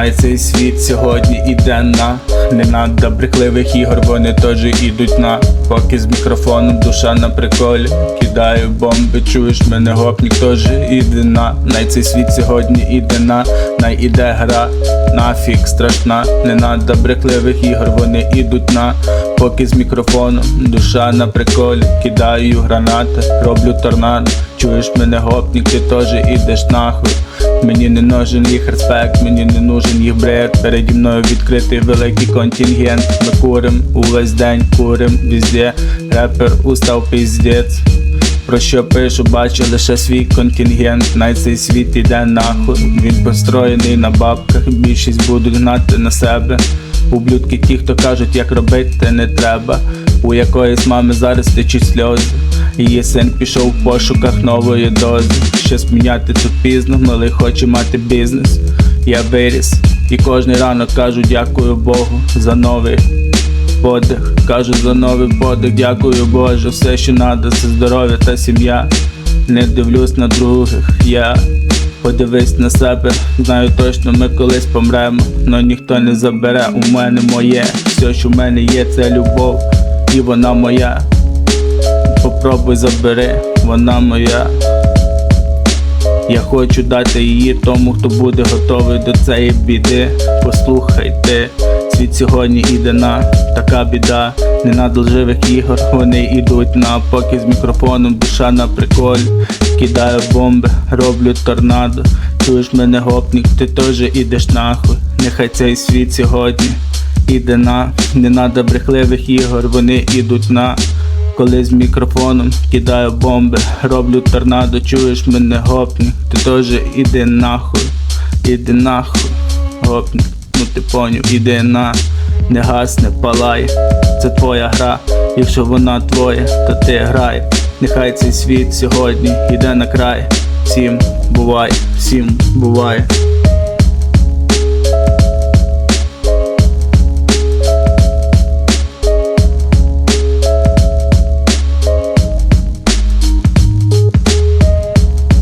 най цей світ сьогодні іде на не надо брехливих ігор, вони теж ідуть на. Поки з мікрофоном, душа на приколі. Кидаю бомби, чуєш мене гопнік теж іде на. Най цей світ сьогодні іде на най іде гра, нафік страшна, не надо брехливих ігор, вони ідуть на поки з мікрофоном, душа на приколі, кидаю гранати, роблю торнадо. Чуєш мене гопнік, ти теж ідеш нахуй. Мені не нужен їх респект, мені не нужен їх бред. Переді мною відкритий великий контингент. Ми курим увесь день, курим везде. Репер устав піздець. Про що пишу, бачу лише свій контингент. Най цей світ іде нахуй. Він построєний на бабках. Більшість будуть гнати на себе. Ублюдки ті, хто кажуть, як робити не треба. У якоїсь мами зараз течуть сльози. Її син пішов в пошуках нової дози. Щось міняти тут пізно, малий хоче мати бізнес. Я виріс і кожний ранок кажу дякую Богу за новий подих. Кажу за новий подих, дякую Боже. Все, що надо, це здоров'я та сім'я. Не дивлюсь на других, я подивись на себе. Знаю точно, ми колись помремо, но ніхто не забере у мене моє. Все, що в мене є, це любов, і вона моя. Попробуй забери, вона моя. Я хочу дати її тому, хто буде готовий до цієї біди. Послухай ти, світ сьогодні іде на така біда. Не надо лживих ігор, вони йдуть на поки з мікрофоном, душа на приколі. Кидаю бомби, роблю торнадо. Чуєш мене гопнік, ти теж ідеш нахуй. Нехай цей світ сьогодні іде на не надо брехливих ігор, вони ідуть на коли з мікрофоном кидаю бомби, роблю торнадо, чуєш мене гопнік, ти теж іди нахуй, іди нахуй, гопнік, ну ти поняв, іди на, не гасне, палай, це твоя гра, якщо вона твоя, то ти грай, нехай цей світ сьогодні іде на край, всім бувай, всім бувай.